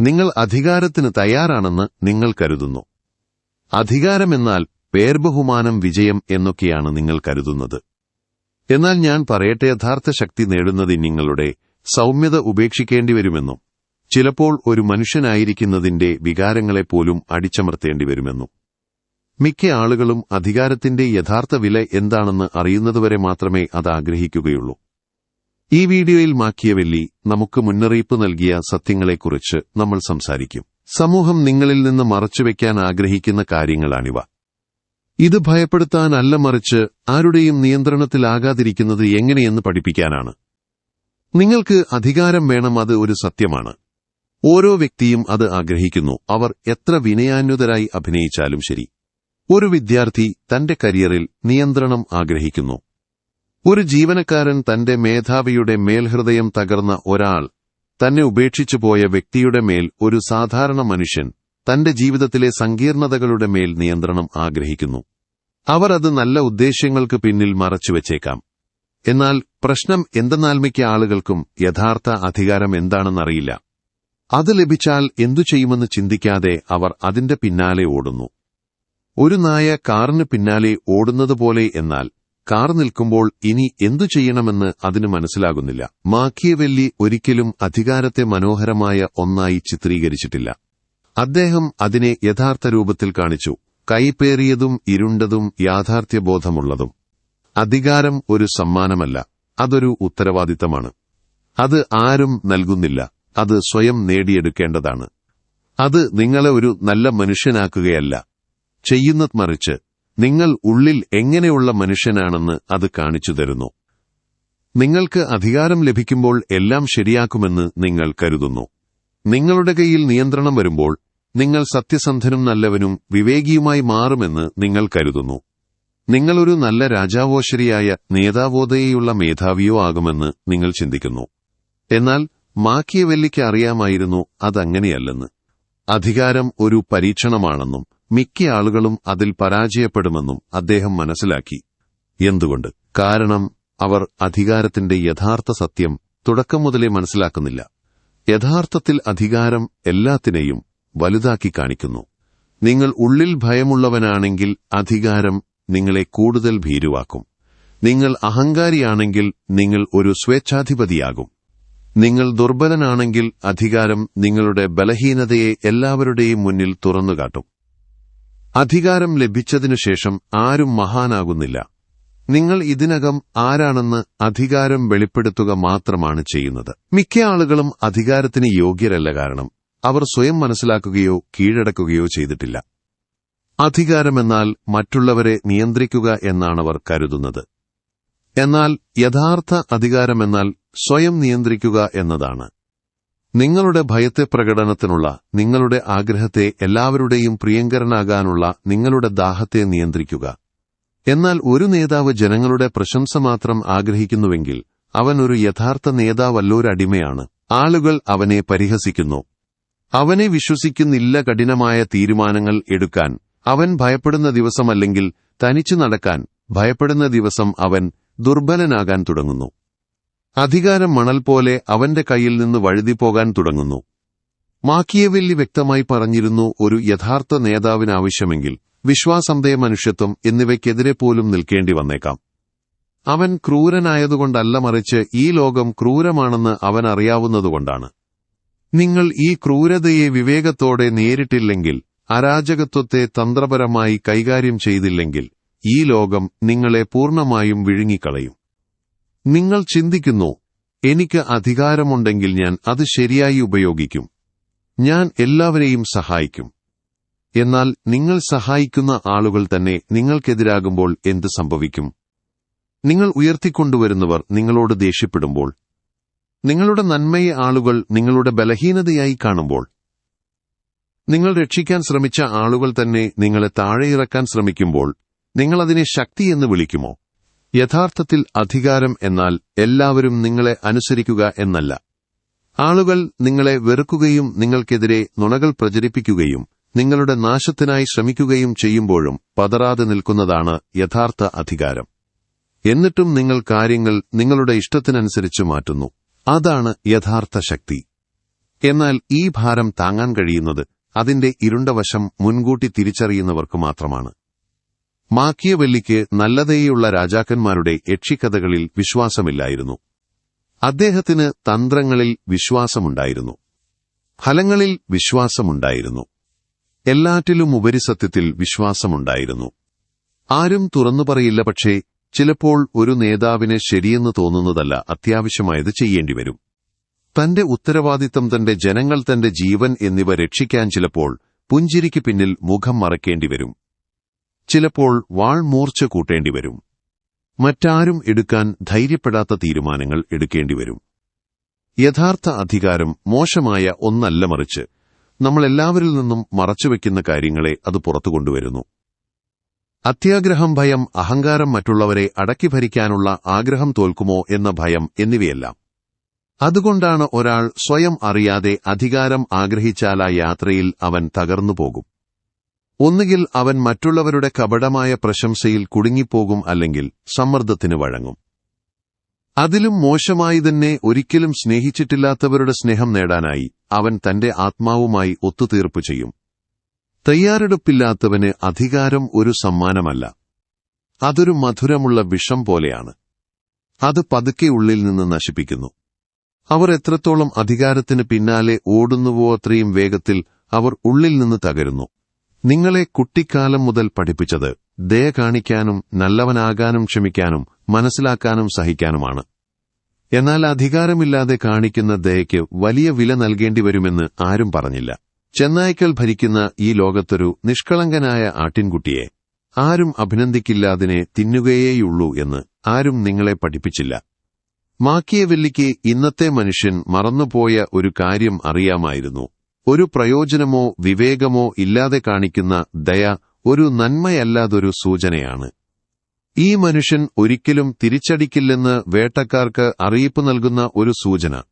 നിങ്ങൾ അധികാരത്തിന് തയ്യാറാണെന്ന് നിങ്ങൾ കരുതുന്നു. അധികാരമെന്നാൽ പേർബഹുമാനം വിജയം എന്നൊക്കെയാണ് നിങ്ങൾ കരുതുന്നത്. എന്നാൽ ഞാൻ പറയട്ടെ യഥാർത്ഥ ശക്തി നേടുന്നത് നിങ്ങളുടെ സൗമ്യത ഉപേക്ഷിക്കേണ്ടി വരുമെന്നും ചിലപ്പോൾ ഒരു മനുഷ്യനായിരിക്കുന്നതിന്റെ വികാരങ്ങളെപ്പോലും അടിച്ചമർത്തേണ്ടി വരുമെന്നും മിക്ക ആളുകളും അധികാരത്തിന്റെ യഥാർത്ഥ വില എന്താണെന്ന് അറിയുന്നതുവരെ മാത്രമേ അത് ആഗ്രഹിക്കുകയുള്ളൂ. ഈ വീഡിയോയിൽ മാക്കിയവെല്ലി നമുക്ക് മുന്നറിയിപ്പ് നൽകിയ സത്യങ്ങളെക്കുറിച്ച് നമ്മൾ സംസാരിക്കും. സമൂഹം നിങ്ങളിൽ നിന്ന് മറച്ചുവെക്കാൻ ആഗ്രഹിക്കുന്ന കാര്യങ്ങളാണിവ. ഇത് ഭയപ്പെടുത്താനല്ല മറിച്ച് ആരുടെയും നിയന്ത്രണത്തിലാകാതിരിക്കുന്നത് എങ്ങനെയെന്ന് പഠിപ്പിക്കാനാണ്. നിങ്ങൾക്ക് അധികാരം വേണം അത് ഒരു സത്യമാണ്. ഓരോ വ്യക്തിയും അത് ആഗ്രഹിക്കുന്നു. അവർ എത്ര വിനയാന്വിതരായി അഭിനയിച്ചാലും ശരി. ഒരു വിദ്യാർത്ഥി തന്റെ കരിയറിൽ നിയന്ത്രണം ആഗ്രഹിക്കുന്നു. ഒരു ജീവനക്കാരൻ തന്റെ മേധാവിയുടെ മേൽഹൃദയം തകർന്ന ഒരാൾ തന്നെ ഉപേക്ഷിച്ചു പോയ വ്യക്തിയുടെ മേൽ ഒരു സാധാരണ മനുഷ്യൻ തന്റെ ജീവിതത്തിലെ സങ്കീർണതകളുടെ മേൽ നിയന്ത്രണം ആഗ്രഹിക്കുന്നു. അവർ അത് നല്ല ഉദ്ദേശ്യങ്ങൾക്ക് പിന്നിൽ മറച്ചുവെച്ചേക്കാം എന്നാൽ പ്രശ്നം എന്തെന്നാൽ മിക്ക ആളുകൾക്കും യഥാർത്ഥ അധികാരം എന്താണെന്നറിയില്ല. അത് ലഭിച്ചാൽ എന്തു ചെയ്യുമെന്ന് ചിന്തിക്കാതെ അവർ അതിന്റെ പിന്നാലെ ഓടുന്നു. ഒരു നായ കാറിന് പിന്നാലെ ഓടുന്നതുപോലെ എന്നാൽ കാർ നിൽക്കുമ്പോൾ ഇനി എന്തു ചെയ്യണമെന്ന് അതിന് മനസ്സിലാകുന്നില്ല. മാക്കിയവെല്ലി ഒരിക്കലും അധികാരത്തെ മനോഹരമായ ഒന്നായി ചിത്രീകരിച്ചിട്ടില്ല. അദ്ദേഹം അതിനെ യഥാർത്ഥ രൂപത്തിൽ കാണിച്ചു. കൈപ്പേറിയതും ഇരുണ്ടതും യാഥാർത്ഥ്യബോധമുള്ളതും. അധികാരം ഒരു സമ്മാനമല്ല. അതൊരു ഉത്തരവാദിത്തമാണ്. അത് ആരും നൽകുന്നില്ല. അത് സ്വയം നേടിയെടുക്കേണ്ടതാണ്. അത് നിങ്ങളെ ഒരു നല്ല മനുഷ്യനാക്കുകയല്ല. ചെയ്യുന്നത് മറിച്ച് നിങ്ങൾ ഉള്ളിൽ എങ്ങനെയുള്ള മനുഷ്യനാണെന്ന് അത് കാണിച്ചു തരുന്നു. നിങ്ങൾക്ക് അധികാരം ലഭിക്കുമ്പോൾ എല്ലാം ശരിയാക്കുമെന്ന് നിങ്ങൾ കരുതുന്നു. നിങ്ങളുടെ കയ്യിൽ നിയന്ത്രണം വരുമ്പോൾ നിങ്ങൾ സത്യസന്ധനും നല്ലവനും വിവേകിയുമായി മാറുമെന്ന് നിങ്ങൾ കരുതുന്നു. നിങ്ങളൊരു നല്ല രാജാവോ ശരിയായ നേതാവോദയുള്ള മേധാവിയോ ആകുമെന്ന് നിങ്ങൾ ചിന്തിക്കുന്നു. എന്നാൽ മാക്കിയവെല്ലിക്ക് അറിയാമായിരുന്നു അതങ്ങനെയല്ലെന്ന്. അധികാരം ഒരു പരീക്ഷണമാണെന്നും മിക്ക ആളുകളും അതിൽ പരാജയപ്പെടുമെന്നും അദ്ദേഹം മനസ്സിലാക്കി. എന്തുകൊണ്ട്? കാരണം അവർ അധികാരത്തിന്റെ യഥാർത്ഥ സത്യം തുടക്കം മുതലേ മനസ്സിലാക്കുന്നില്ല. യഥാർത്ഥത്തിൽ അധികാരം എല്ലാത്തിനെയും വലുതാക്കി കാണിക്കുന്നു. നിങ്ങൾ ഉള്ളിൽ ഭയമുള്ളവനാണെങ്കിൽ അധികാരം നിങ്ങളെ കൂടുതൽ ഭീരുവാക്കും. നിങ്ങൾ അഹങ്കാരിയാണെങ്കിൽ നിങ്ങൾ ഒരു സ്വേച്ഛാധിപതിയാകും. നിങ്ങൾ ദുർബലനാണെങ്കിൽ അധികാരം നിങ്ങളുടെ ബലഹീനതയെ എല്ലാവരുടെയും മുന്നിൽ തുറന്നുകാട്ടും. അധികാരം ലഭിച്ചതിനുശേഷം ആരും മഹാനാകുന്നില്ല. നിങ്ങൾ ഇതിനകം ആരാണെന്ന് അധികാരം വെളിപ്പെടുത്തുക മാത്രമാണ് ചെയ്യുന്നത്. മിക്ക ആളുകളും അധികാരത്തിന് യോഗ്യരല്ല കാരണം അവർ സ്വയം മനസ്സിലാക്കുകയോ കീഴടക്കുകയോ ചെയ്തിട്ടില്ല. അധികാരമെന്നാൽ മറ്റുള്ളവരെ നിയന്ത്രിക്കുക എന്നാണവർ കരുതുന്നത്. എന്നാൽ യഥാർത്ഥ അധികാരമെന്നാൽ സ്വയം നിയന്ത്രിക്കുക എന്നതാണ്. നിങ്ങളുടെ ഭയത്തെ പ്രകടനത്തിനുള്ള നിങ്ങളുടെ ആഗ്രഹത്തെ എല്ലാവരുടെയും പ്രിയങ്കരനാകാനുള്ള നിങ്ങളുടെ ദാഹത്തെ നിയന്ത്രിക്കുക. എന്നാൽ ഒരു നേതാവ് ജനങ്ങളുടെ പ്രശംസ മാത്രം ആഗ്രഹിക്കുന്നുവെങ്കിൽ അവൻ ഒരു യഥാർത്ഥ നേതാവല്ലോരടിമയാണ് ആളുകൾ അവനെ പരിഹസിക്കുന്നു. അവനെ വിശ്വസിക്കുന്നില്ല കഠിനമായ തീരുമാനങ്ങൾ എടുക്കാൻ. അവൻ ഭയപ്പെടുന്ന ദിവസമല്ലെങ്കിൽ തനിച്ചു നടക്കാൻ ഭയപ്പെടുന്ന ദിവസം അവൻ ദുർബലനാകാൻ തുടങ്ങുന്നു. അധികാരം മണൽ പോലെ അവന്റെ കയ്യിൽ നിന്ന് വഴുതിപ്പോകാൻ തുടങ്ങുന്നു. മാക്കിയവെല്ലി വ്യക്തമായി പറഞ്ഞിരുന്നു ഒരു യഥാർത്ഥ നേതാവിനാവശ്യമെങ്കിൽ വിശ്വാസന്തയ മനുഷ്യത്വം എന്നിവയ്ക്കെതിരെ പോലും നിൽക്കേണ്ടി വന്നേക്കാം. അവൻ ക്രൂരനായതുകൊണ്ടല്ല മറിച്ച് ഈ ലോകം ക്രൂരമാണെന്ന് അവൻ അറിയാവുന്നതുകൊണ്ടാണ്. നിങ്ങൾ ഈ ക്രൂരതയെ വിവേകത്തോടെ നേരിട്ടില്ലെങ്കിൽ അരാജകത്വത്തെ തന്ത്രപരമായി കൈകാര്യം ചെയ്തില്ലെങ്കിൽ ഈ ലോകം നിങ്ങളെ പൂർണമായും വിഴുങ്ങിക്കളയും. നിങ്ങൾ ചിന്തിക്കുന്നു എനിക്ക് അധികാരമുണ്ടെങ്കിൽ ഞാൻ അത് ശരിയായി ഉപയോഗിക്കും. ഞാൻ എല്ലാവരെയും സഹായിക്കും. എന്നാൽ നിങ്ങൾ സഹായിക്കുന്ന ആളുകൾ തന്നെ നിങ്ങൾക്കെതിരാകുമ്പോൾ എന്ത് സംഭവിക്കും? നിങ്ങൾ ഉയർത്തിക്കൊണ്ടുവരുന്നവർ നിങ്ങളോട് ദേഷ്യപ്പെടുമ്പോൾ നിങ്ങളുടെ നന്മയെ ആളുകൾ നിങ്ങളുടെ ബലഹീനതയായി കാണുമ്പോൾ നിങ്ങൾ രക്ഷിക്കാൻ ശ്രമിച്ച ആളുകൾ തന്നെ നിങ്ങളെ താഴെയിറക്കാൻ ശ്രമിക്കുമ്പോൾ നിങ്ങളതിനെ ശക്തി എന്ന് വിളിക്കുമോ? യഥാർത്ഥത്തിൽ അധികാരം എന്നാൽ എല്ലാവരും നിങ്ങളെ അനുസരിക്കുക എന്നല്ല. ആളുകൾ നിങ്ങളെ വെറുക്കുകയും നിങ്ങൾക്കെതിരെ നുണകൾ പ്രചരിപ്പിക്കുകയും നിങ്ങളുടെ നാശത്തിനായി ശ്രമിക്കുകയും ചെയ്യുമ്പോഴും പതറാതെ നിൽക്കുന്നതാണ് യഥാർത്ഥ അധികാരം. എന്നിട്ടും നിങ്ങൾ കാര്യങ്ങൾ നിങ്ങളുടെ ഇഷ്ടത്തിനനുസരിച്ച് മാറ്റുന്നു. അതാണ് യഥാർത്ഥ ശക്തി. എന്നാൽ ഈ ഭാരം താങ്ങാൻ കഴിയുന്നത് അതിന്റെ ഇരുണ്ടവശം മുൻകൂട്ടി തിരിച്ചറിയുന്നവർക്ക് മാത്രമാണ്. മാക്കിയവെല്ലിക്ക് നല്ലതേയുള്ള രാജാക്കന്മാരുടെ യക്ഷിക്കഥകളിൽ വിശ്വാസമില്ലായിരുന്നു. അദ്ദേഹത്തിന് തന്ത്രങ്ങളിൽ വിശ്വാസമുണ്ടായിരുന്നു. ഫലങ്ങളിൽ വിശ്വാസമുണ്ടായിരുന്നു. എല്ലാറ്റിലും ഉപരിസത്യത്തിൽ വിശ്വാസമുണ്ടായിരുന്നു. ആരും തുറന്നു പറയില്ല പക്ഷേ ചിലപ്പോൾ ഒരു നേതാവിന് ശരിയെന്ന് തോന്നുന്നതല്ല അത്യാവശ്യമായത് ചെയ്യേണ്ടിവരും. തന്റെ ഉത്തരവാദിത്തം തന്റെ ജനങ്ങൾ തന്റെ ജീവൻ എന്നിവ രക്ഷിക്കാൻ ചിലപ്പോൾ പുഞ്ചിരിക്ക് പിന്നിൽ മുഖം മറക്കേണ്ടിവരും. ചിലപ്പോൾ വാൾ മൂർച്ച കൂട്ടേണ്ടിവരും. മറ്റാരും എടുക്കാൻ ധൈര്യപ്പെടാത്ത തീരുമാനങ്ങൾ എടുക്കേണ്ടി വരും യഥാർത്ഥ അധികാരം മോശമായ ഒന്നല്ല മറിച്ച് നമ്മളെല്ലാവരിൽ നിന്നും മറച്ചുവെക്കുന്ന കാര്യങ്ങളെ അത് പുറത്തു കൊണ്ടുവരുന്നു. അത്യാഗ്രഹം ഭയം അഹങ്കാരം മറ്റുള്ളവരെ അടക്കി ഭരിക്കാനുള്ള ആഗ്രഹം തോൽക്കുമോ എന്ന ഭയം എന്നിവയെല്ലാം. അതുകൊണ്ടാണ് ഒരാൾ സ്വയം അറിയാതെ അധികാരം ആഗ്രഹിച്ചാൽ ആ യാത്രയിൽ അവൻ തകർന്നു പോകും ഒന്നുകിൽ അവൻ മറ്റുള്ളവരുടെ കപടമായ പ്രശംസയിൽ കുടുങ്ങിപ്പോകും അല്ലെങ്കിൽ സമ്മർദ്ദത്തിന് വഴങ്ങും. അതിലും മോശമായി തന്നെ ഒരിക്കലും സ്നേഹിച്ചിട്ടില്ലാത്തവരുടെ സ്നേഹം നേടാനായി അവൻ തന്റെ ആത്മാവുമായി ഒത്തുതീർപ്പ് ചെയ്യും. തയ്യാറെടുപ്പില്ലാത്തവന് അധികാരം ഒരു സമ്മാനമല്ല. അതൊരു മധുരമുള്ള വിഷം പോലെയാണ്. അത് പതുക്കെ ഉള്ളിൽ നിന്ന് നശിപ്പിക്കുന്നു. അവർ എത്രത്തോളം അധികാരത്തിന് പിന്നാലെ ഓടുന്നുവോ അത്രയും വേഗത്തിൽ അവർ ഉള്ളിൽ നിന്ന് തകരുന്നു. നിങ്ങളെ കുട്ടിക്കാലം മുതൽ പഠിപ്പിച്ചത് ദയ കാണിക്കാനും നല്ലവനാകാനും ക്ഷമിക്കാനും മനസ്സിലാക്കാനും സഹിക്കാനുമാണ്. എന്നാൽ അധികാരമില്ലാതെ കാണിക്കുന്ന ദയയ്ക്ക് വലിയ വില നൽകേണ്ടി വരുമെന്ന് ആരും പറഞ്ഞില്ല. ചെന്നായ്ക്കൽ ഭരിക്കുന്ന ഈ ലോകത്തൊരു നിഷ്കളങ്കനായ ആട്ടിൻകുട്ടിയെ ആരും അഭിനന്ദിക്കില്ലാതിനെ തിന്നുകയേയുള്ളൂ എന്ന് ആരും നിങ്ങളെ പഠിപ്പിച്ചില്ല. മാക്കിയവെല്ലിക്ക് ഇന്നത്തെ മനുഷ്യൻ മറന്നുപോയ ഒരു കാര്യം അറിയാമായിരുന്നു. ഒരു പ്രയോജനമോ വിവേകമോ ഇല്ലാതെ കാണിക്കുന്ന ദയ ഒരു നന്മയല്ലാതൊരു സൂചനയാണ്. ഈ മനുഷ്യൻ ഒരിക്കലും തിരിച്ചടിക്കില്ലെന്ന് വേട്ടക്കാർക്ക് അറിയിപ്പ് നൽകുന്ന ഒരു സൂചന.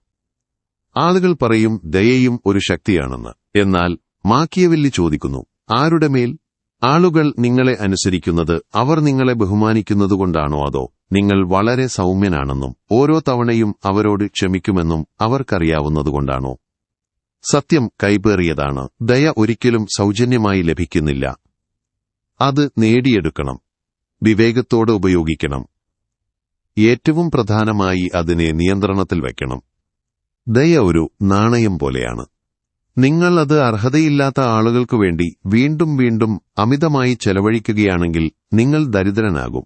ആളുകൾ പറയും ദയയും ഒരു ശക്തിയാണെന്ന്. എന്നാൽ മാക്കിയവെല്ലി ചോദിക്കുന്നു ആരുടെ മേൽ? ആളുകൾ നിങ്ങളെ അനുസരിക്കുന്നത് അവർ നിങ്ങളെ ബഹുമാനിക്കുന്നതുകൊണ്ടാണോ അതോ നിങ്ങൾ വളരെ സൗമ്യനാണെന്നും ഓരോ തവണയും അവരോട് ക്ഷമിക്കുമെന്നും അവർക്കറിയാവുന്നതുകൊണ്ടാണോ? സത്യം കൈപേറിയതാണ്. ദയ ഒരിക്കലും സൗജന്യമായി ലഭിക്കുന്നില്ല. അത് നേടിയെടുക്കണം. വിവേകത്തോടെ ഉപയോഗിക്കണം. ഏറ്റവും പ്രധാനമായി അതിനെ നിയന്ത്രണത്തിൽ വയ്ക്കണം. ദയ ഒരു നാണയം പോലെയാണ്. നിങ്ങൾ അത് അർഹതയില്ലാത്ത ആളുകൾക്കു വേണ്ടി വീണ്ടും വീണ്ടും അമിതമായി ചെലവഴിക്കുകയാണെങ്കിൽ നിങ്ങൾ ദരിദ്രനാകും.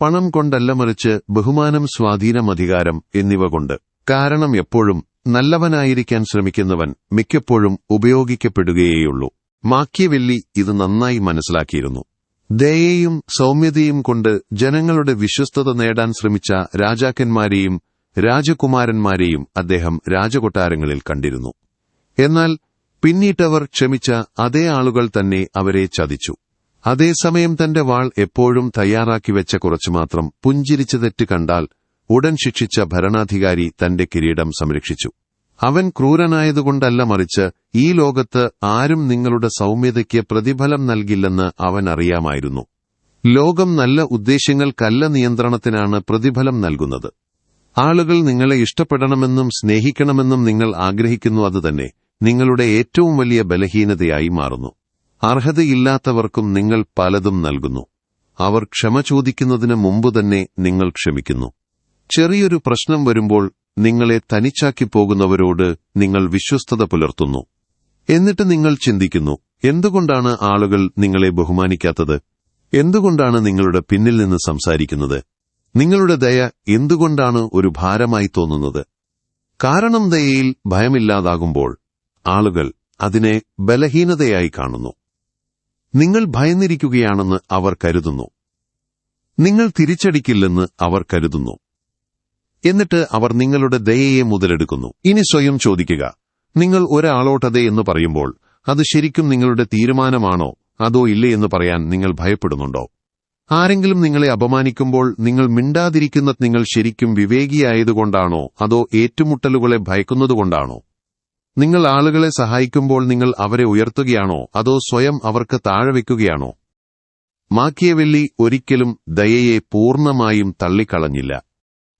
പണം കൊണ്ടല്ല മറിച്ച് ബഹുമാനം സ്വാധീനം അധികാരം എന്നിവ കൊണ്ട്. കാരണം എപ്പോഴും നല്ലവനായിരിക്കാൻ ശ്രമിക്കുന്നവൻ മിക്കപ്പോഴും ഉപയോഗിക്കപ്പെടുകയേയുള്ളൂ. മാക്കിയവെല്ലി ഇത് നന്നായി മനസ്സിലാക്കിയിരുന്നു. ദയയും സൗമ്യതയും കൊണ്ട് ജനങ്ങളുടെ വിശ്വസ്തത നേടാൻ ശ്രമിച്ച രാജാക്കന്മാരെയും രാജകുമാരന്മാരെയും അദ്ദേഹം രാജകൊട്ടാരങ്ങളിൽ കണ്ടിരുന്നു. എന്നാൽ പിന്നീട്ടവർ ക്ഷമിച്ച അതേ ആളുകൾ തന്നെ അവരെ ചതിച്ചു. അതേസമയം തന്റെ വാൾ എപ്പോഴും തയ്യാറാക്കി വെച്ച കുറച്ചുമാത്രം പുഞ്ചിരിച്ചു തെറ്റ് കണ്ടാൽ ഉടൻ ശിക്ഷിച്ച ഭരണാധികാരി തന്റെ കിരീടം സംരക്ഷിച്ചു. അവൻ ക്രൂരനായതുകൊണ്ടല്ല മറിച്ച് ഈ ലോകത്ത് ആരും നിങ്ങളുടെ സൗമ്യതയ്ക്ക് പ്രതിഫലം നൽകില്ലെന്ന് അവൻ അറിയാമായിരുന്നു. ലോകം നല്ല ഉദ്ദേശ്യങ്ങൾക്കല്ല നിയന്ത്രണത്തിനാണ് പ്രതിഫലം നൽകുന്നത്. ആളുകൾ നിങ്ങളെ ഇഷ്ടപ്പെടണമെന്നും സ്നേഹിക്കണമെന്നും നിങ്ങൾ ആഗ്രഹിക്കുന്നു അതുതന്നെ നിങ്ങളുടെ ഏറ്റവും വലിയ ബലഹീനതയായി മാറുന്നു. അർഹതയില്ലാത്തവർക്കും നിങ്ങൾ പലതും നൽകുന്നു. അവർ ക്ഷമ ചോദിക്കുന്നതിന് മുമ്പ് തന്നെ നിങ്ങൾ ക്ഷമിക്കുന്നു. ചെറിയൊരു പ്രശ്നം വരുമ്പോൾ നിങ്ങളെ തനിച്ചാക്കി പോകുന്നവരോട് നിങ്ങൾ വിശ്വസ്തത പുലർത്തുന്നു. എന്നിട്ട് നിങ്ങൾ ചിന്തിക്കുന്നു എന്തുകൊണ്ടാണ് ആളുകൾ നിങ്ങളെ ബഹുമാനിക്കാത്തത്? എന്തുകൊണ്ടാണ് നിങ്ങളുടെ പിന്നിൽ നിന്ന് സംസാരിക്കുന്നത്? നിങ്ങളുടെ ദയ എന്തുകൊണ്ടാണ് ഒരു ഭാരമായി തോന്നുന്നത്? കാരണം ദയയിൽ ഭയമില്ലാതാകുമ്പോൾ ആളുകൾ അതിനെ ബലഹീനതയായി കാണുന്നു. നിങ്ങൾ ഭയന്നിരിക്കുകയാണെന്ന് അവർ കരുതുന്നു. നിങ്ങൾ തിരിച്ചടിക്കില്ലെന്ന് അവർ കരുതുന്നു. എന്നിട്ട് അവർ നിങ്ങളുടെ ദയയെ മുതലെടുക്കുന്നു. ഇനി സ്വയം ചോദിക്കുക നിങ്ങൾ ഒരാളോട്ടതേ എന്ന് പറയുമ്പോൾ അത് ശരിക്കും നിങ്ങളുടെ തീരുമാനമാണോ അതോ ഇല്ലേ എന്ന് പറയാൻ നിങ്ങൾ ഭയപ്പെടുന്നുണ്ടോ? ആരെങ്കിലും നിങ്ങളെ അപമാനിക്കുമ്പോൾ നിങ്ങൾ മിണ്ടാതിരിക്കുന്ന നിങ്ങൾ ശരിക്കും വിവേകിയായതുകൊണ്ടാണോ അതോ ഏറ്റുമുട്ടലുകളെ ഭയക്കുന്നതുകൊണ്ടാണോ? നിങ്ങൾ ആളുകളെ സഹായിക്കുമ്പോൾ നിങ്ങൾ അവരെ ഉയർത്തുകയാണോ അതോ സ്വയം അവർക്ക് താഴെ വയ്ക്കുകയാണോ? മാക്കിയവെല്ലി ഒരിക്കലും ദയയെ പൂർണമായും തള്ളിക്കളഞ്ഞില്ല.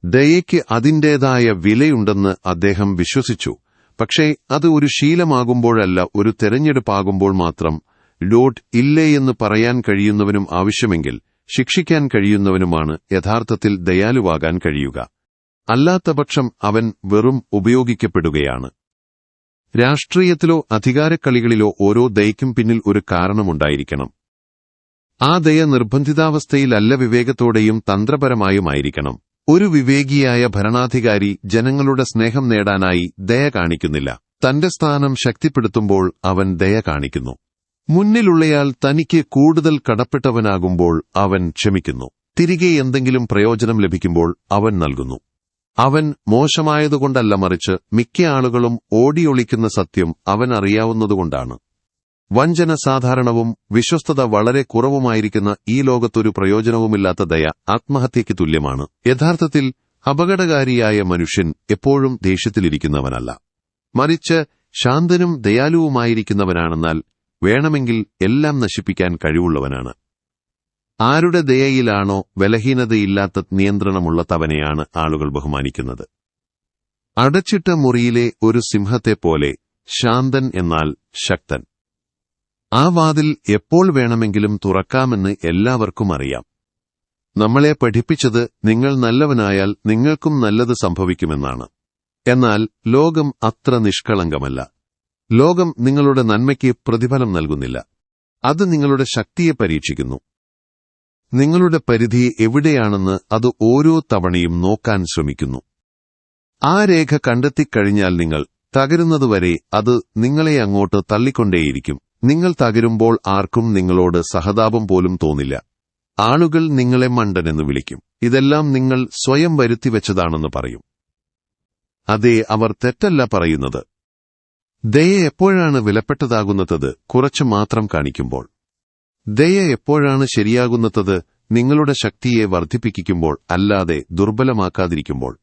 ദയയ്ക്ക് അതിന്റേതായ വിലയുണ്ടെന്ന് അദ്ദേഹം വിശ്വസിച്ചു. പക്ഷേ അത് ഒരു ശീലമാകുമ്പോഴല്ല ഒരു തെരഞ്ഞെടുപ്പാകുമ്പോൾ മാത്രം. ലോട്ട് ഇല്ലേ എന്ന് പറയാൻ കഴിയുന്നവനും ആവശ്യമെങ്കിൽ ശിക്ഷിക്കാൻ കഴിയുന്നവനുമാണ് യഥാർത്ഥത്തിൽ ദയാലുവാകാൻ കഴിയുക. അല്ലാത്തപക്ഷം അവൻ വെറും ഉപയോഗിക്കപ്പെടുകയാണ്. രാഷ്ട്രീയത്തിലോ അധികാരക്കളികളിലോ ഓരോ ദയയ്ക്കും പിന്നിൽ ഒരു കാരണമുണ്ടായിരിക്കണം. ആ ദയ നിർബന്ധിതാവസ്ഥയിലല്ല വിവേകത്തോടെയും തന്ത്രപരമായുമായിരിക്കണം. ഒരു വിവേകിയായ ഭരണാധികാരി ജനങ്ങളുടെ സ്നേഹം നേടാനായി ദയ കാണിക്കുന്നില്ല. തന്റെ സ്ഥാനം ശക്തിപ്പെടുത്തുമ്പോൾ അവൻ ദയ കാണിക്കുന്നു. മുന്നിലുള്ളയാൾ തനിക്ക് കൂടുതൽ കടപ്പെട്ടവനാകുമ്പോൾ അവൻ ക്ഷമിക്കുന്നു. തിരികെ എന്തെങ്കിലും പ്രയോജനം ലഭിക്കുമ്പോൾ അവൻ നൽകുന്നു. അവൻ മോശമായതുകൊണ്ടല്ല മറിച്ച് മിക്ക ആളുകളും ഓടിയൊളിക്കുന്ന സത്യം അവൻ അറിയാവുന്നതുകൊണ്ടാണ് വഞ്ചന സാധാരണവും വിശ്വസ്തത വളരെ കുറവുമായിരിക്കുന്ന ഈ ലോകത്തൊരു പ്രയോജനവുമില്ലാത്ത ദയ ആത്മഹത്യയ്ക്ക് തുല്യമാണ്. യഥാർത്ഥത്തിൽ അപകടകാരിയായ മനുഷ്യൻ എപ്പോഴും ദേഷ്യത്തിലിരിക്കുന്നവനല്ല. മറിച്ച് ശാന്തനും ദയാലുവുമായിരിക്കുന്നവനാണെന്നാൽ വേണമെങ്കിൽ എല്ലാം നശിപ്പിക്കാൻ കഴിവുള്ളവനാണ്. ആരുടെ ദയയിലാണോ ബലഹീനതയില്ലാത്ത നിയന്ത്രണമുള്ള തവനെയാണ് ആളുകൾ ബഹുമാനിക്കുന്നത്. അടച്ചിട്ട മുറിയിലെ ഒരു സിംഹത്തെപ്പോലെ ശാന്തൻ എന്നാൽ ശക്തൻ. ആ വാതിൽ എപ്പോൾ വേണമെങ്കിലും തുറക്കാമെന്ന് എല്ലാവർക്കും അറിയാം. നമ്മളെ പഠിപ്പിച്ചത് നിങ്ങൾ നല്ലവനായാൽ നിങ്ങൾക്കും നല്ലത് സംഭവിക്കുമെന്നാണ്. എന്നാൽ ലോകം അത്ര നിഷ്കളങ്കമല്ല. ലോകം നിങ്ങളുടെ നന്മയ്ക്ക് പ്രതിഫലം നൽകുന്നില്ല. അത് നിങ്ങളുടെ ശക്തിയെ പരീക്ഷിക്കുന്നു. നിങ്ങളുടെ പരിധി എവിടെയാണെന്ന് അത് ഓരോ തവണയും നോക്കാൻ ശ്രമിക്കുന്നു. ആ രേഖ കണ്ടെത്തിക്കഴിഞ്ഞാൽ നിങ്ങൾ തകരുന്നതുവരെ അത് നിങ്ങളെ അങ്ങോട്ട് തള്ളിക്കൊണ്ടേയിരിക്കും. നിങ്ങൾ തകരുമ്പോൾ ആർക്കും നിങ്ങളോട് സഹതാപം പോലും തോന്നില്ല. ആളുകൾ നിങ്ങളെ മണ്ടനെന്ന് വിളിക്കും. ഇതെല്ലാം നിങ്ങൾ സ്വയം വരുത്തിവെച്ചതാണെന്ന് പറയും. അതെ അവർ തെറ്റല്ല പറയുന്നത്. ദയ എപ്പോഴാണ് വിലപ്പെട്ടതാകുന്നത് കുറച്ചു മാത്രം കാണിക്കുമ്പോൾ. ദയ എപ്പോഴാണ് ശരിയാകുന്നത് നിങ്ങളുടെ ശക്തിയെ വർദ്ധിപ്പിക്കുമ്പോൾ അല്ലാതെ ദുർബലമാക്കാതിരിക്കുമ്പോൾ.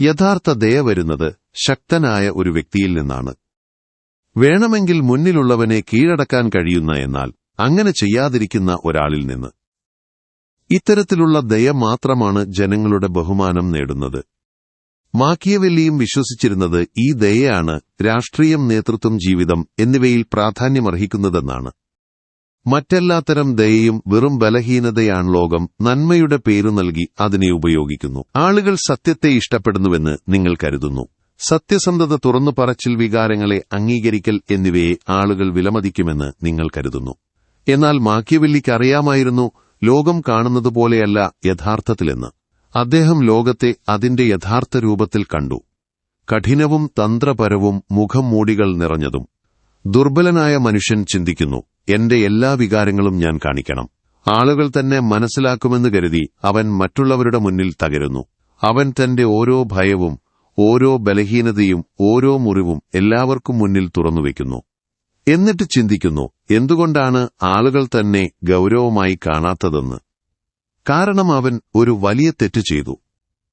യഥാർത്ഥ ദയ വരുന്നത് ശക്തനായ ഒരു വ്യക്തിയിൽ നിന്നാണ്. വേണമെങ്കിൽ മുന്നിലുള്ളവനെ കീഴടക്കാൻ കഴിയുന്ന എന്നാൽ അങ്ങനെ ചെയ്യാതിരിക്കുന്ന ഒരാളിൽ നിന്ന്. ഇത്തരത്തിലുള്ള ദയ മാത്രമാണ് ജനങ്ങളുടെ ബഹുമാനം നേടുന്നത്. മാക്കിയവെല്ലിയും വിശ്വസിച്ചിരുന്നത് ഈ ദയയാണ് രാഷ്ട്രീയം നേതൃത്വം ജീവിതം എന്നിവയിൽ പ്രാധാന്യമർഹിക്കുന്നതെന്നാണ്. മറ്റെല്ലാത്തരം ദയയും വെറും ബലഹീനതയാണ് ലോകം നന്മയുടെ പേരു നൽകി അതിനെ ഉപയോഗിക്കുന്നു. ആളുകൾ സത്യത്തെ ഇഷ്ടപ്പെടുന്നുവെന്ന് നിങ്ങൾ കരുതുന്നു. സത്യസന്ധത തുറന്നു പറച്ചിൽ വികാരങ്ങളെ അംഗീകരിക്കൽ എന്നിവയെ ആളുകൾ വിലമതിക്കുമെന്ന് നിങ്ങൾ കരുതുന്നു. എന്നാൽ മാക്കിയവെല്ലിക്ക് അറിയാമായിരുന്നു ലോകം കാണുന്നതുപോലെയല്ല യഥാർത്ഥത്തിലെന്ന്. അദ്ദേഹം ലോകത്തെ അതിന്റെ യഥാർത്ഥ രൂപത്തിൽ കണ്ടു. കഠിനവും തന്ത്രപരവും മുഖം മൂടികൾ നിറഞ്ഞതും. ദുർബലനായ മനുഷ്യൻ ചിന്തിക്കുന്നു എന്റെ എല്ലാ വികാരങ്ങളും ഞാൻ കാണിക്കണം. ആളുകൾ തന്നെ മനസ്സിലാക്കുമെന്ന് കരുതി അവൻ മറ്റുള്ളവരുടെ മുന്നിൽ തകരുന്നു. അവൻ തന്റെ ഓരോ ഭയവും ഓരോ ബലഹീനതയും ഓരോ മുറിവും എല്ലാവർക്കും മുന്നിൽ തുറന്നുവെക്കുന്നു. എന്നിട്ട് ചിന്തിക്കുന്നു എന്തുകൊണ്ടാണ് ആളുകൾ തന്നെ ഗൗരവമായി കാണാത്തതെന്ന്. കാരണം അവൻ ഒരു വലിയ തെറ്റ് ചെയ്തു.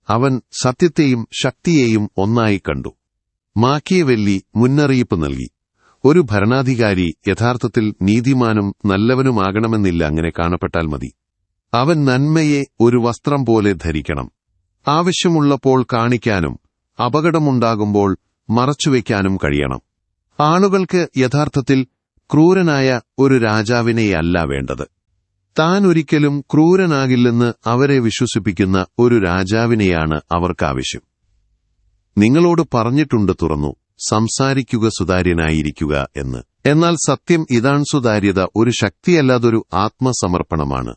അവൻ സത്യത്തെയും ശക്തിയെയും ഒന്നായി കണ്ടു. മാക്കിയവെല്ലി മുന്നറിയിപ്പ് നൽകി. ഒരു ഭരണാധികാരി യഥാർത്ഥത്തിൽ നീതിമാനും നല്ലവനുമാകണമെന്നില്ല അങ്ങനെ കാണപ്പെട്ടാൽ മതി. അവൻ നന്മയെ ഒരു വസ്ത്രം പോലെ ധരിക്കണം. ആവശ്യമുള്ളപ്പോൾ കാണിക്കാനും അപകടമുണ്ടാകുമ്പോൾ മറച്ചുവെക്കാനും കഴിയണം. ആളുകൾക്ക് യഥാർത്ഥത്തിൽ ക്രൂരനായ ഒരു രാജാവിനെയല്ല വേണ്ടത്. താൻ ഒരിക്കലും ക്രൂരനാകില്ലെന്ന് അവരെ വിശ്വസിപ്പിക്കുന്ന ഒരു രാജാവിനെയാണ് അവർക്കാവശ്യം. നിങ്ങളോട് പറഞ്ഞിട്ടുണ്ട് തുറന്നു സംസാരിക്കുക സുതാര്യനായിരിക്കുക എന്ന്. എന്നാൽ സത്യം ഇതാണ് സുതാര്യത ഒരു ശക്തിയല്ലാതൊരു ആത്മസമർപ്പണമാണ്.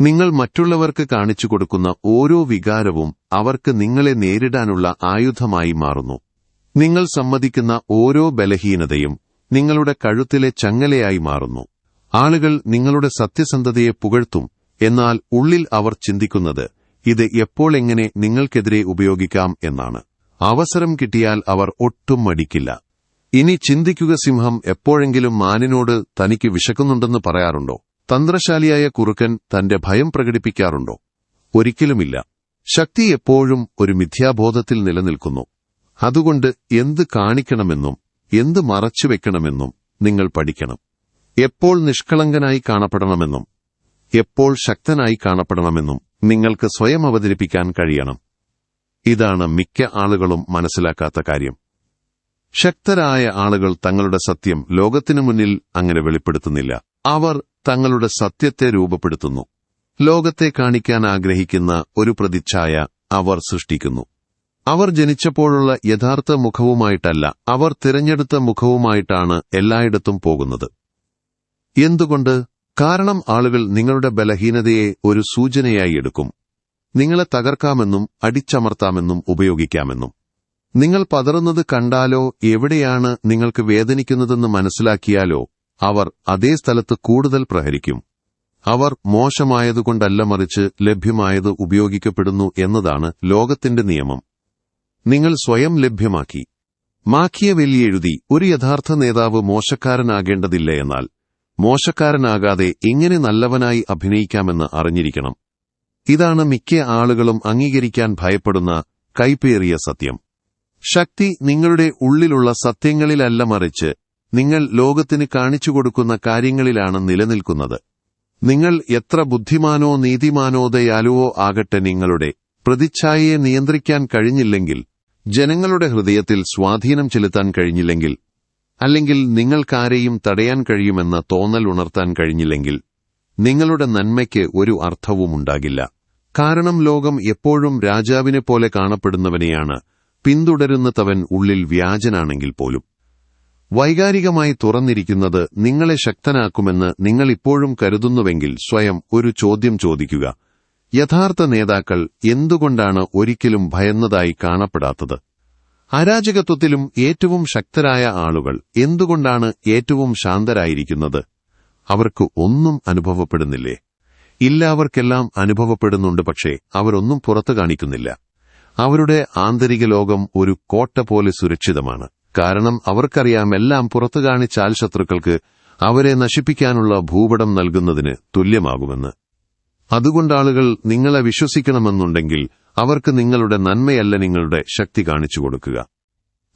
നിങ്ങൾ മറ്റുള്ളവർക്ക് കാണിച്ചു കൊടുക്കുന്ന ഓരോ വികാരവും അവർക്ക് നിങ്ങളെ നേരിടാനുള്ള ആയുധമായി മാറുന്നു. നിങ്ങൾ സമ്മതിക്കുന്ന ഓരോ ബലഹീനതയും നിങ്ങളുടെ കഴുത്തിലെ ചങ്ങലയായി മാറുന്നു. ആളുകൾ നിങ്ങളുടെ സത്യസന്ധതയെ പുകഴ്ത്തും എന്നാൽ ഉള്ളിൽ അവർ ചിന്തിക്കുന്നത് ഇത് എപ്പോൾ എങ്ങനെ നിങ്ങൾക്കെതിരെ ഉപയോഗിക്കാം എന്നാണ്. അവസരം കിട്ടിയാൽ അവർ ഒട്ടും മടിക്കില്ല. ഇനി ചിന്തിക്കുക സിംഹം എപ്പോഴെങ്കിലും മാനിനോട് തനിക്ക് വിശക്കുന്നുണ്ടെന്ന് പറയാറുണ്ടോ? തന്ത്രശാലിയായ കുറുക്കൻ തന്റെ ഭയം പ്രകടിപ്പിക്കാറുണ്ടോ? ഒരിക്കലുമില്ല. ശക്തി എപ്പോഴും ഒരു മിഥ്യാബോധത്തിൽ നിലനിൽക്കുന്നു. അതുകൊണ്ട് എന്ത് കാണിക്കണമെന്നും എന്ത് മറച്ചുവെക്കണമെന്നും നിങ്ങൾ പഠിക്കണം. എപ്പോൾ നിഷ്കളങ്കനായി കാണപ്പെടണമെന്നും എപ്പോൾ ശക്തനായി കാണപ്പെടണമെന്നും നിങ്ങൾക്ക് സ്വയം അവതരിപ്പിക്കാൻ കഴിയണം. ഇതാണ് മിക്ക ആളുകളും മനസ്സിലാക്കാത്ത കാര്യം. ശക്തരായ ആളുകൾ തങ്ങളുടെ സത്യം ലോകത്തിനു മുന്നിൽ അങ്ങനെ വെളിപ്പെടുത്തുന്നില്ല. അവർ തങ്ങളുടെ സത്യത്തെ രൂപപ്പെടുത്തുന്നു. ലോകത്തെ കാണിക്കാൻ ആഗ്രഹിക്കുന്ന ഒരു പ്രതിച്ഛായ അവർ സൃഷ്ടിക്കുന്നു. അവർ ജനിച്ചപ്പോഴുള്ള യഥാർത്ഥ മുഖവുമായിട്ടല്ല അവർ തിരഞ്ഞെടുത്ത മുഖവുമായിട്ടാണ് എല്ലായിടത്തും പോകുന്നത്. എന്തുകൊണ്ട്? കാരണം ആളുകൾ നിങ്ങളുടെ ബലഹീനതയെ ഒരു സൂചനയായി എടുക്കും. നിങ്ങളെ തകർക്കാമെന്നും അടിച്ചമർത്താമെന്നും ഉപയോഗിക്കാമെന്നും. നിങ്ങൾ പതറുന്നത് കണ്ടാലോ എവിടെയാണ് നിങ്ങൾക്ക് വേദനിക്കുന്നതെന്ന് മനസ്സിലാക്കിയാലോ അവർ അതേ സ്ഥലത്ത് കൂടുതൽ പ്രഹരിക്കും. അവർ മോശമായതുകൊണ്ടല്ല മറിച്ച് ലഭ്യമായത് ഉപയോഗിക്കപ്പെടുന്നു എന്നതാണ് ലോകത്തിന്റെ നിയമം. നിങ്ങൾ സ്വയം ലഭ്യമാക്കി. മാക്കിയവെല്ലി എഴുതി ഒരു യഥാർത്ഥ നേതാവ് മോശക്കാരനാകേണ്ടതില്ല എന്നാൽ മോശക്കാരനാകാതെ എങ്ങനെ നല്ലവനായി അഭിനയിക്കാമെന്ന് അറിഞ്ഞിരിക്കണം. ഇതാണ് മിക്ക ആളുകളും അംഗീകരിക്കാൻ ഭയപ്പെടുന്ന കൈപ്പേറിയ സത്യം. ശക്തി നിങ്ങളുടെ ഉള്ളിലുള്ള സത്യങ്ങളിലല്ല മറിച്ച് നിങ്ങൾ ലോകത്തിന് കാണിച്ചുകൊടുക്കുന്ന കാര്യങ്ങളിലാണ് നിലനിൽക്കുന്നത്. നിങ്ങൾ എത്ര ബുദ്ധിമാനോ നീതിമാനോ ദയാലുവോ ആകട്ടെ നിങ്ങളുടെ പ്രതിച്ഛായയെ നിയന്ത്രിക്കാൻ കഴിഞ്ഞില്ലെങ്കിൽ ജനങ്ങളുടെ ഹൃദയത്തിൽ സ്വാധീനം ചെലുത്താൻ കഴിഞ്ഞില്ലെങ്കിൽ അല്ലെങ്കിൽ നിങ്ങൾക്കാരെയും തടയാൻ കഴിയുമെന്ന തോന്നൽ ഉണർത്താൻ കഴിഞ്ഞില്ലെങ്കിൽ നിങ്ങളുടെ നന്മയ്ക്ക് ഒരു അർത്ഥവുമുണ്ടാകില്ല കാരണം ലോകം എപ്പോഴും രാജാവിനെ പോലെ കാണപ്പെടുന്നവനെയാണ് പിന്തുടരുന്നതവൻ ഉള്ളിൽ വ്യാജനാണെങ്കിൽ പോലും. വൈകാരികമായി തുറന്നിരിക്കുന്നത് നിങ്ങളെ ശക്തനാക്കുമെന്ന് നിങ്ങൾ ഇപ്പോഴും കരുതുന്നുവെങ്കിൽ സ്വയം ഒരു ചോദ്യം ചോദിക്കുക. യഥാർത്ഥ നേതാക്കൾ എന്തുകൊണ്ടാണ് ഒരിക്കലും ഭയന്നതായി കാണപ്പെടാത്തത്? അരാജകത്വത്തിലും ഏറ്റവും ശക്തരായ ആളുകൾ എന്തുകൊണ്ടാണ് ഏറ്റവും ശാന്തരായിരിക്കുന്നത്? അവർക്ക് ഒന്നും അനുഭവപ്പെടുന്നില്ലേ? ഇല്ലാവർക്കെല്ലാം അനുഭവപ്പെടുന്നുണ്ട് പക്ഷേ അവരൊന്നും പുറത്തു കാണിക്കുന്നില്ല. അവരുടെ ആന്തരിക ലോകം ഒരു കോട്ട പോലെ സുരക്ഷിതമാണ്. കാരണം അവർക്കറിയാം എല്ലാം പുറത്തു കാണിച്ചാൽ ശത്രുക്കൾക്ക് അവരെ നശിപ്പിക്കാനുള്ള ഭൂപടം നൽകുന്നതിന് തുല്യമാകുമെന്ന്. അതുകൊണ്ടാളുകൾ നിങ്ങളെ വിശ്വസിക്കണമെന്നുണ്ടെങ്കിൽ അവർക്ക് നിങ്ങളുടെ നന്മയല്ല നിങ്ങളുടെ ശക്തി കാണിച്ചു കൊടുക്കുക.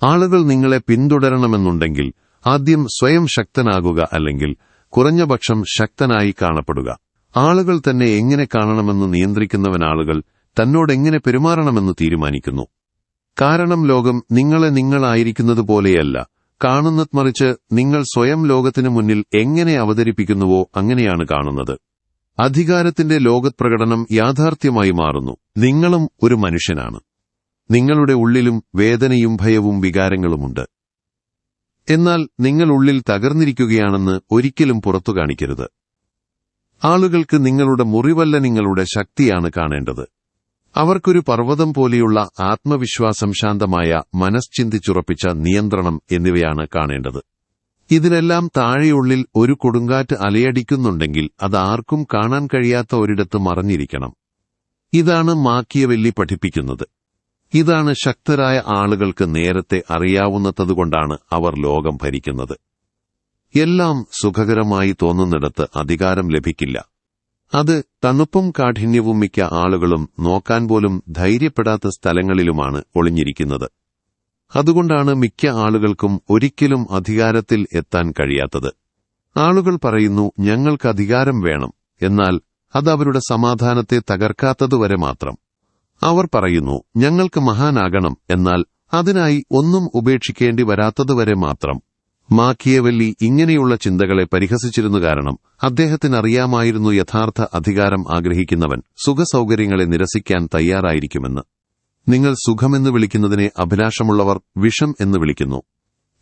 ആളുകൾ നിങ്ങളെ പിന്തുടരണമെന്നുണ്ടെങ്കിൽ ആദ്യം സ്വയം ശക്തനാകുക അല്ലെങ്കിൽ കുറഞ്ഞപക്ഷം ശക്തനായി കാണപ്പെടുക. ആളുകൾ തന്നെ എങ്ങനെ കാണണമെന്ന് നിയന്ത്രിക്കുന്നവൻ നിയന്ത്രിക്കുന്നവനാളുകൾ തന്നോടെങ്ങനെ പെരുമാറണമെന്ന് തീരുമാനിക്കുന്നു. കാരണം ലോകം നിങ്ങളെ നിങ്ങളായിരിക്കുന്നത് പോലെയല്ല കാണുന്നത് മറിച്ച് നിങ്ങൾ സ്വയം ലോകത്തിനു മുന്നിൽ എങ്ങനെ അവതരിപ്പിക്കുന്നുവോ അങ്ങനെയാണ് കാണുന്നത്. അധികാരത്തിന്റെ ലോകപ്രകടനം യാഥാർത്ഥ്യമായി മാറുന്നു. നിങ്ങളും ഒരു മനുഷ്യനാണ്. നിങ്ങളുടെ ഉള്ളിലും വേദനയും ഭയവും വികാരങ്ങളുമുണ്ട്. എന്നാൽ നിങ്ങൾ ഉള്ളിൽ തകർന്നിരിക്കുകയാണെന്ന് ഒരിക്കലും പുറത്തു കാണിക്കരുത്. ആളുകൾക്ക് നിങ്ങളുടെ മുറിവല്ല നിങ്ങളുടെ ശക്തിയാണ് കാണേണ്ടത്. അവർക്കൊരു പർവതം പോലെയുള്ള ആത്മവിശ്വാസം ശാന്തമായ മനശ്ചിന്തിച്ചുറപ്പിച്ച നിയന്ത്രണം എന്നിവയാണ് കാണേണ്ടത്. ഇതിനെല്ലാം താഴെയുള്ളിൽ ഒരു കൊടുങ്കാറ്റ് അലയടിക്കുന്നുണ്ടെങ്കിൽ അത് ആർക്കും കാണാൻ കഴിയാത്ത ഒരിടത്ത് മറഞ്ഞിരിക്കണം. ഇതാണ് മാക്കിയവെല്ലി പഠിപ്പിക്കുന്നത്. ഇതാണ് ശക്തരായ ആളുകൾക്ക് നേരത്തെ അറിയാവുന്നതുകൊണ്ടാണ് അവർ ലോകം ഭരിക്കുന്നത്. എല്ലാം സുഖകരമായി തോന്നുന്നിടത്ത് അധികാരം ലഭിക്കില്ല. അത് തണുപ്പും കാഠിന്യവും മിക്ക ആളുകളും നോക്കാൻ പോലും ധൈര്യപ്പെടാത്ത സ്ഥലങ്ങളിലുമാണ് ഒളിഞ്ഞിരിക്കുന്നത്. അതുകൊണ്ടാണ് മിക്ക ആളുകൾക്കും ഒരിക്കലും അധികാരത്തിൽ എത്താൻ കഴിയാത്തത്. ആളുകൾ പറയുന്നു ഞങ്ങൾക്ക് അധികാരം വേണം. എന്നാൽ അത് അവരുടെ സമാധാനത്തെ തകർക്കാത്തതുവരെ മാത്രം. അവർ പറയുന്നു ഞങ്ങൾക്ക് മഹാനാകണം. എന്നാൽ അതിനായി ഒന്നും ഉപേക്ഷിക്കേണ്ടി വരാത്തതുവരെ മാത്രം. മാക്കിയവല്ലി ഇങ്ങനെയുള്ള ചിന്തകളെ പരിഹസിച്ചിരുന്നു കാരണം അദ്ദേഹത്തിന് അറിയാമായിരുന്നു യഥാർത്ഥ അധികാരം ആഗ്രഹിക്കുന്നവൻ സുഖസൗകര്യങ്ങളെ നിരസിക്കാൻ തയ്യാറായിരിക്കുമെന്ന്. നിങ്ങൾ സുഖമെന്ന് വിളിക്കുന്നതിനെ അഭിലാഷമുള്ളവർ വിഷം എന്ന് വിളിക്കുന്നു.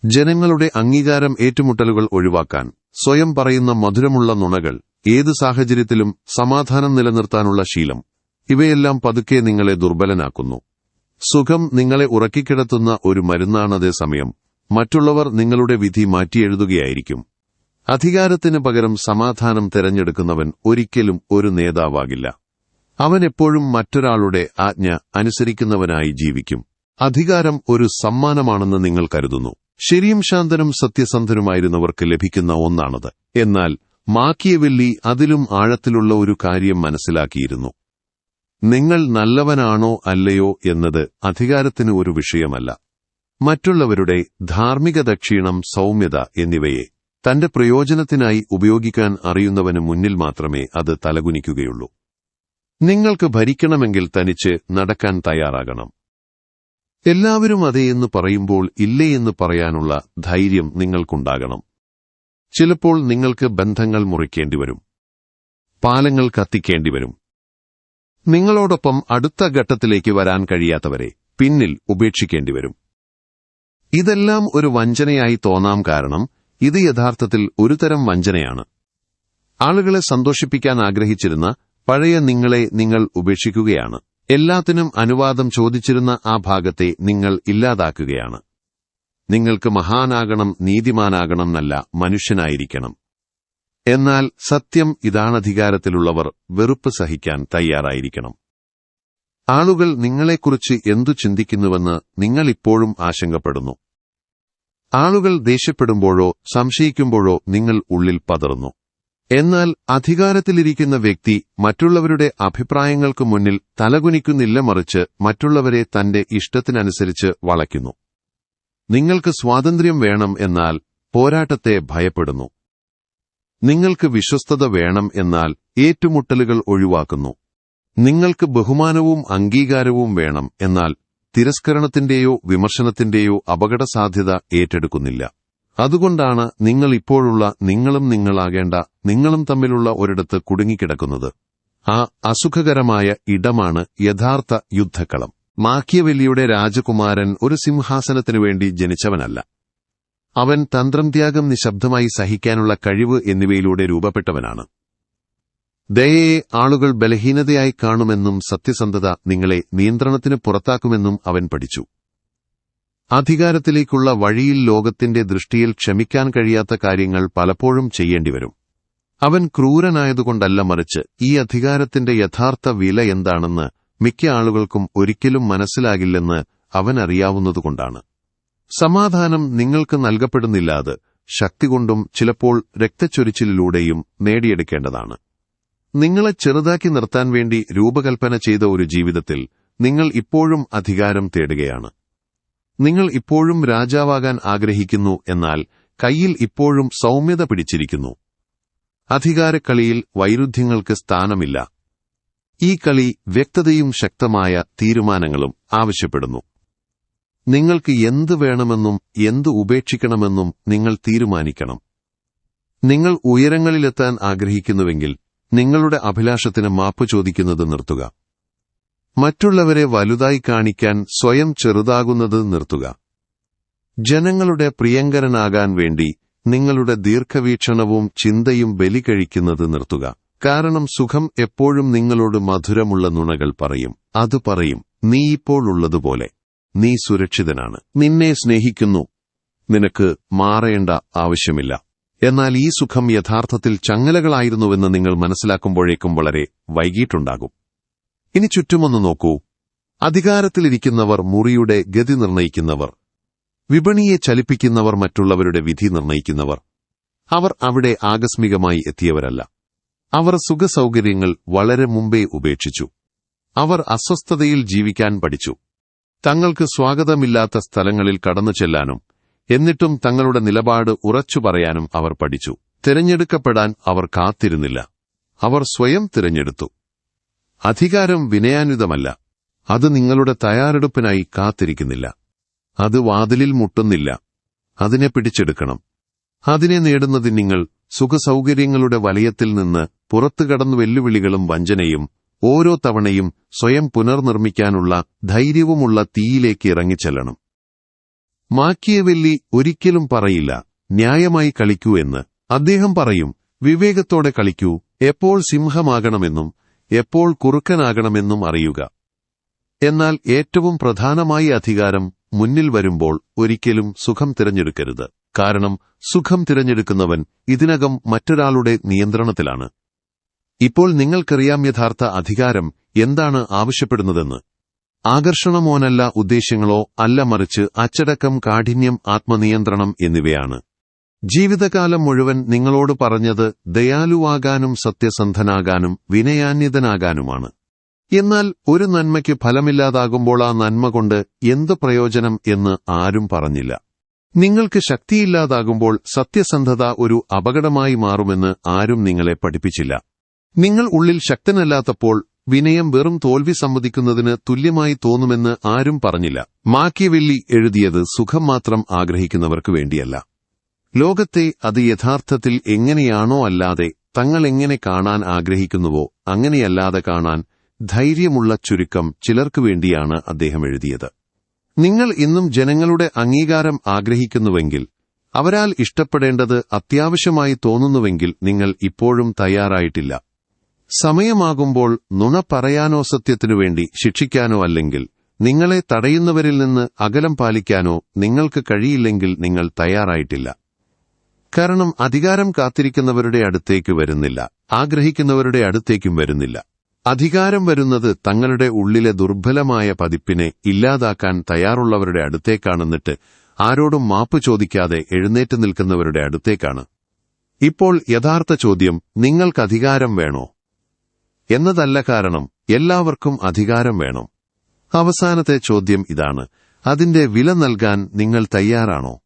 ജനങ്ങളുടെ അംഗീകാരം ഏറ്റുമുട്ടലുകൾ ഒഴിവാക്കാൻ സ്വയം പറയുന്ന മധുരമുള്ള നുണകൾ ഏത് സാഹചര്യത്തിലും സമാധാനം നിലനിർത്താനുള്ള ശീലം ഇവയെല്ലാം പതുക്കെ നിങ്ങളെ ദുർബലനാക്കുന്നു. സുഖം നിങ്ങളെ ഉറക്കിക്കിടത്തുന്ന ഒരു മരുന്നാണതേ സമയം. മറ്റുള്ളവർ നിങ്ങളുടെ വിധി മാറ്റിയെഴുതുകയായിരിക്കും. അധികാരത്തിന് പകരം സമാധാനം തെരഞ്ഞെടുക്കുന്നവൻ ഒരിക്കലും ഒരു നേതാവാകില്ല. അവൻ എപ്പോഴും മറ്റൊരാളുടെ ആജ്ഞ അനുസരിക്കുന്നവനായി ജീവിക്കും. അധികാരം ഒരു സമ്മാനമാണെന്ന് നിങ്ങൾ കരുതുന്നു. ശരിയും ശാന്തനും സത്യസന്ധനുമായിരുന്നവർക്ക് ലഭിക്കുന്ന ഒന്നാണത്. എന്നാൽ മാക്കിയവെല്ലി അതിലും ആഴത്തിലുള്ള ഒരു കാര്യം മനസ്സിലാക്കിയിരുന്നു. നിങ്ങൾ നല്ലവനാണോ അല്ലയോ എന്നത് അധികാരത്തിന് ഒരു വിഷയമല്ല. മറ്റുള്ളവരുടെ ധാർമ്മിക ദക്ഷിണം സൗമ്യത എന്നിവയെ തന്റെ പ്രയോജനത്തിനായി ഉപയോഗിക്കാൻ അറിയുന്നവന് മുന്നിൽ മാത്രമേ അത് തലകുനിക്കുകയുള്ളൂ. നിങ്ങൾക്ക് ഭരിക്കണമെങ്കിൽ തനിച്ച് നടക്കാൻ തയ്യാറാകണം. എല്ലാവരും അതേ എന്ന് പറയുമ്പോൾ ഇല്ലേ എന്ന് പറയാനുള്ള ധൈര്യം നിങ്ങൾക്കുണ്ടാകണം. ചിലപ്പോൾ നിങ്ങൾക്ക് ബന്ധങ്ങൾ മുറിക്കേണ്ടി വരും പാലങ്ങൾ കത്തിക്കേണ്ടി വരും നിങ്ങളോടൊപ്പം അടുത്ത ഘട്ടത്തിലേക്ക് വരാൻ കഴിയാത്തവരെ പിന്നിൽ ഉപേക്ഷിക്കേണ്ടി വരും ഇതെല്ലാം ഒരു വഞ്ചനയായി തോന്നാം കാരണം ഇത് യഥാർത്ഥത്തിൽ ഒരുതരം വഞ്ചനയാണ്. ആളുകളെ സന്തോഷിപ്പിക്കാൻ ആഗ്രഹിച്ചിരുന്ന പഴയ നിങ്ങളെ നിങ്ങൾ ഉപേക്ഷിക്കുകയാണ്. എല്ലാത്തിനും അനുവാദം ചോദിച്ചിരുന്ന ആ ഭാഗത്തെ നിങ്ങൾ ഇല്ലാതാക്കുകയാണ്. നിങ്ങൾക്ക് മഹാനാകണം നീതിമാനാകണം എന്നല്ല മനുഷ്യനായിരിക്കണം. എന്നാൽ സത്യം ഇതാണധികാരത്തിലുള്ളവർ വെറുപ്പ് സഹിക്കാൻ തയ്യാറായിരിക്കണം. ആളുകൾ നിങ്ങളെക്കുറിച്ച് എന്തു ചിന്തിക്കുന്നുവെന്ന് നിങ്ങൾ ഇപ്പോഴും ആശങ്കപ്പെടുന്നു. ആളുകൾ ദേഷ്യപ്പെടുമ്പോഴോ സംശയിക്കുമ്പോഴോ നിങ്ങൾ ഉള്ളിൽ പതറുന്നു. എന്നാൽ അധികാരത്തിലിരിക്കുന്ന വ്യക്തി മറ്റുള്ളവരുടെ അഭിപ്രായങ്ങൾക്കു മുന്നിൽ തലകുനിക്കുന്നില്ല മറിച്ച് മറ്റുള്ളവരെ തന്റെ ഇഷ്ടത്തിനനുസരിച്ച് വളയ്ക്കുന്നു. നിങ്ങൾക്ക് സ്വാതന്ത്ര്യം വേണം എന്നാൽ പോരാട്ടത്തെ ഭയപ്പെടുന്നു. നിങ്ങൾക്ക് വിശ്വസ്തത വേണം എന്നാൽ ഏറ്റുമുട്ടലുകൾ ഒഴിവാക്കുന്നു. നിങ്ങൾക്ക് ബഹുമാനവും അംഗീകാരവും വേണം എന്നാൽ തിരസ്കരണത്തിന്റെയോ വിമർശനത്തിന്റെയോ അപകട സാധ്യത ഏറ്റെടുക്കുന്നില്ല. അതുകൊണ്ടാണ് നിങ്ങൾ ഇപ്പോഴുള്ള നിങ്ങളും നിങ്ങളാകേണ്ട നിങ്ങളും തമ്മിലുള്ള ഒരിടത്ത് കുടുങ്ങിക്കിടക്കുന്നത്. ആ അസുഖകരമായ ഇടമാണ് യഥാർത്ഥ യുദ്ധക്കളം. മാക്കിയവെല്ലിയുടെ രാജകുമാരൻ ഒരു സിംഹാസനത്തിനു വേണ്ടി ജനിച്ചവനല്ല. അവൻ തന്ത്രം ത്യാഗം നിശബ്ദമായി സഹിക്കാനുള്ള കഴിവ് എന്നിവയിലൂടെ രൂപപ്പെട്ടവനാണ്. ദയയെ ആളുകൾ ബലഹീനതയായി കാണുമെന്നും സത്യസന്ധത നിങ്ങളെ നിയന്ത്രണത്തിന് പുറത്താക്കുമെന്നും അവൻ പഠിച്ചു. അധികാരത്തിലേക്കുള്ള വഴിയിൽ ലോകത്തിന്റെ ദൃഷ്ടിയിൽ ക്ഷമിക്കാൻ കഴിയാത്ത കാര്യങ്ങൾ പലപ്പോഴും ചെയ്യേണ്ടിവരും. അവൻ ക്രൂരനായതുകൊണ്ടല്ല മറിച്ച് ഈ അധികാരത്തിന്റെ യഥാർത്ഥ വില എന്താണെന്ന് മിക്ക ആളുകൾക്കും ഒരിക്കലും മനസ്സിലാകില്ലെന്ന് അവൻ അറിയാവുന്നതുകൊണ്ടാണ്. സമാധാനം നിങ്ങൾക്ക് നൽകപ്പെടുന്നില്ലാതെ ശക്തികൊണ്ടും ചിലപ്പോൾ രക്തച്ചൊരിച്ചിലൂടെയും നേടിയെടുക്കേണ്ടതാണ്. നിങ്ങളെ ചെറുതാക്കി നിർത്താൻ വേണ്ടി രൂപകൽപ്പന ചെയ്ത ഒരു ജീവിതത്തിൽ നിങ്ങൾ ഇപ്പോഴും അധികാരം തേടുകയാണ്. നിങ്ങൾ ഇപ്പോഴും രാജാവാകാൻ ആഗ്രഹിക്കുന്നു എന്നാൽ കയ്യിൽ ഇപ്പോഴും സൗമ്യത പിടിച്ചിരിക്കുന്നു. അധികാരക്കളിയിൽ വൈരുദ്ധ്യങ്ങൾക്ക് സ്ഥാനമില്ല. ഈ കളി വ്യക്തതയും ശക്തമായ തീരുമാനങ്ങളും ആവശ്യപ്പെടുന്നു. നിങ്ങൾക്ക് എന്ത് വേണമെന്നും എന്ത് ഉപേക്ഷിക്കണമെന്നും നിങ്ങൾ തീരുമാനിക്കണം. നിങ്ങൾ ഉയരങ്ങളിലെത്താൻ ആഗ്രഹിക്കുന്നുവെങ്കിൽ നിങ്ങളുടെ അഭിലാഷത്തിന് മാപ്പ് ചോദിക്കുന്നത് നിർത്തുക. മറ്റുള്ളവരെ വലുതായി കാണിക്കാൻ സ്വയം ചെറുതാകുന്നത് നിർത്തുക. ജനങ്ങളുടെ പ്രിയങ്കരനാകാൻ വേണ്ടി നിങ്ങളുടെ ദീർഘവീക്ഷണവും ചിന്തയും ബലി കഴിക്കുന്നത് നിർത്തുക. കാരണം സുഖം എപ്പോഴും നിങ്ങളോട് മധുരമുള്ള നുണകൾ പറയും. അത് പറയും നീ ഇപ്പോൾ ഉള്ളതുപോലെ. നീ സുരക്ഷിതനാണ്. നിന്നെ സ്നേഹിക്കുന്നു. നിനക്ക് മാറേണ്ട ആവശ്യമില്ല. എന്നാൽ ഈ സുഖം യഥാർത്ഥത്തിൽ ചങ്ങലകളായിരുന്നുവെന്ന് നിങ്ങൾ മനസ്സിലാക്കുമ്പോഴേക്കും വളരെ വൈകിട്ടുണ്ടാകും. ഇനി ചുറ്റുമൊന്ന് നോക്കൂ. അധികാരത്തിലിരിക്കുന്നവർ മുറിയുടെ ഗതി നിർണയിക്കുന്നവർ വിപണിയെ ചലിപ്പിക്കുന്നവർ മറ്റുള്ളവരുടെ വിധി നിർണയിക്കുന്നവർ അവർ അവിടെ ആകസ്മികമായി എത്തിയവരല്ല. അവർ സുഖസൗകര്യങ്ങൾ വളരെ മുമ്പേ ഉപേക്ഷിച്ചു. അവർ അസ്വസ്ഥതയിൽ ജീവിക്കാൻ പഠിച്ചു. തങ്ങൾക്ക് സ്വാഗതമില്ലാത്ത സ്ഥലങ്ങളിൽ കടന്നു ചെല്ലാനും എന്നിട്ടും തങ്ങളുടെ നിലപാട് ഉറച്ചു പറയാനും അവർ പഠിച്ചു. തിരഞ്ഞെടുക്കപ്പെടാൻ അവർ കാത്തിരുന്നില്ല. അവർ സ്വയം തിരഞ്ഞെടുത്തു. അധികാരം വിനയാനുതമല്ല. അത് നിങ്ങളുടെ തയ്യാറെടുപ്പിനായി കാത്തിരിക്കുന്നില്ല. അത് വാതിലിൽ മുട്ടുന്നില്ല. അതിനെ പിടിച്ചെടുക്കണം. അതിനെ നേടുന്നതിന് നിങ്ങൾ സുഖസൗകര്യങ്ങളുടെ വലയത്തിൽ നിന്ന് പുറത്തു കടന്നു വെല്ലുവിളികളും വഞ്ചനയും ഓരോ തവണയും സ്വയം പുനർനിർമ്മിക്കാനുള്ള ധൈര്യവുമുള്ള തീയിലേക്ക് ഇറങ്ങിച്ചെല്ലണം. മാക്കിയവെല്ലി ഒരിക്കലും പറയില്ല ന്യായമായി കളിക്കൂ എന്ന്. അദ്ദേഹം പറയും വിവേകത്തോടെ കളിക്കൂ എപ്പോൾ സിംഹമാകണമെന്നും എപ്പോൾ കുറുക്കനാകണമെന്നും അറിയുക. എന്നാൽ ഏറ്റവും പ്രധാനമായി അധികാരം മുന്നിൽ വരുമ്പോൾ ഒരിക്കലും സുഖം തിരഞ്ഞെടുക്കരുത്. കാരണം സുഖം തിരഞ്ഞെടുക്കുന്നവൻ ഇതിനകം മറ്റൊരാളുടെ നിയന്ത്രണത്തിലാണ്. ഇപ്പോൾ നിങ്ങൾക്കറിയാം യഥാർത്ഥ അധികാരം എന്താണ് ആവശ്യപ്പെടുന്നതെന്ന്. ആകർഷണമോനല്ല ഉദ്ദേശ്യങ്ങളോ അല്ല മറിച്ച് അച്ചടക്കം കാഠിന്യം ആത്മനിയന്ത്രണം എന്നിവയാണ്. ജീവിതകാലം മുഴുവൻ നിങ്ങളോട് പറഞ്ഞത് ദയാലുവാകാനും സത്യസന്ധനാകാനും വിനയാന്യതനാകാനുമാണ് എന്നാൽ ഒരു നന്മയ്ക്ക് ഫലമില്ലാതാകുമ്പോൾ ആ നന്മ കൊണ്ട് എന്ത് പ്രയോജനം എന്ന് ആരും പറഞ്ഞില്ല. നിങ്ങൾക്ക് ശക്തിയില്ലാതാകുമ്പോൾ സത്യസന്ധത ഒരു അപകടമായി മാറുമെന്ന് ആരും നിങ്ങളെ പഠിപ്പിച്ചില്ല. നിങ്ങൾ ഉള്ളിൽ ശക്തനല്ലാത്തപ്പോൾ വിനയം വെറും തോൽവി സമ്മതിക്കുന്നതിന് തുല്യമായി തോന്നുമെന്ന് ആരും പറഞ്ഞില്ല. മാക്കിയവെല്ലി എഴുതിയത് സുഖം മാത്രം ആഗ്രഹിക്കുന്നവർക്ക് വേണ്ടിയല്ല. ലോകത്തെ അത് യഥാർത്ഥത്തിൽ എങ്ങനെയാണോ അല്ലാതെ തങ്ങൾ എങ്ങനെ കാണാൻ ആഗ്രഹിക്കുന്നുവോ അങ്ങനെയല്ലാതെ കാണാൻ ധൈര്യമുള്ള ചുരുക്കം ചിലർക്കു വേണ്ടിയാണ് അദ്ദേഹം എഴുതിയത്. നിങ്ങൾ ഇന്നും ജനങ്ങളുടെ അംഗീകാരം ആഗ്രഹിക്കുന്നുവെങ്കിൽ അവരാൽ ഇഷ്ടപ്പെടേണ്ടത് അത്യാവശ്യമായി തോന്നുന്നുവെങ്കിൽ നിങ്ങൾ ഇപ്പോഴും തയ്യാറായിട്ടില്ല. സമയമാകുമ്പോൾ നുണ പറയാനോ സത്യത്തിനു വേണ്ടി ശിക്ഷിക്കാനോ അല്ലെങ്കിൽ നിങ്ങളെ തടയുന്നവരിൽ നിന്ന് അകലം പാലിക്കാനോ നിങ്ങൾക്ക് കഴിയില്ലെങ്കിൽ നിങ്ങൾ തയ്യാറായിട്ടില്ല. കാരണം അധികാരം കാത്തിരിക്കുന്നവരുടെ അടുത്തേക്ക് വരുന്നില്ല ആഗ്രഹിക്കുന്നവരുടെ അടുത്തേക്കും വരുന്നില്ല. അധികാരം വരുന്നത് തങ്ങളുടെ ഉള്ളിലെ ദുർബലമായ പതിപ്പിനെ ഇല്ലാതാക്കാൻ തയ്യാറുള്ളവരുടെ അടുത്തേക്കാണെന്നിട്ട് ആരോടും മാപ്പ് ചോദിക്കാതെ എഴുന്നേറ്റ് നിൽക്കുന്നവരുടെ അടുത്തേക്കാണ്. ഇപ്പോൾ യഥാർത്ഥ ചോദ്യം നിങ്ങൾക്ക് അധികാരം വേണോ? എന്നതല്ല കാരണം എല്ലാവർക്കും അധികാരം വേണം. അവസാനത്തെ ചോദ്യം ഇതാണ്. അതിന്റെ വില നൽകാൻ നിങ്ങൾ തയ്യാറാണോ?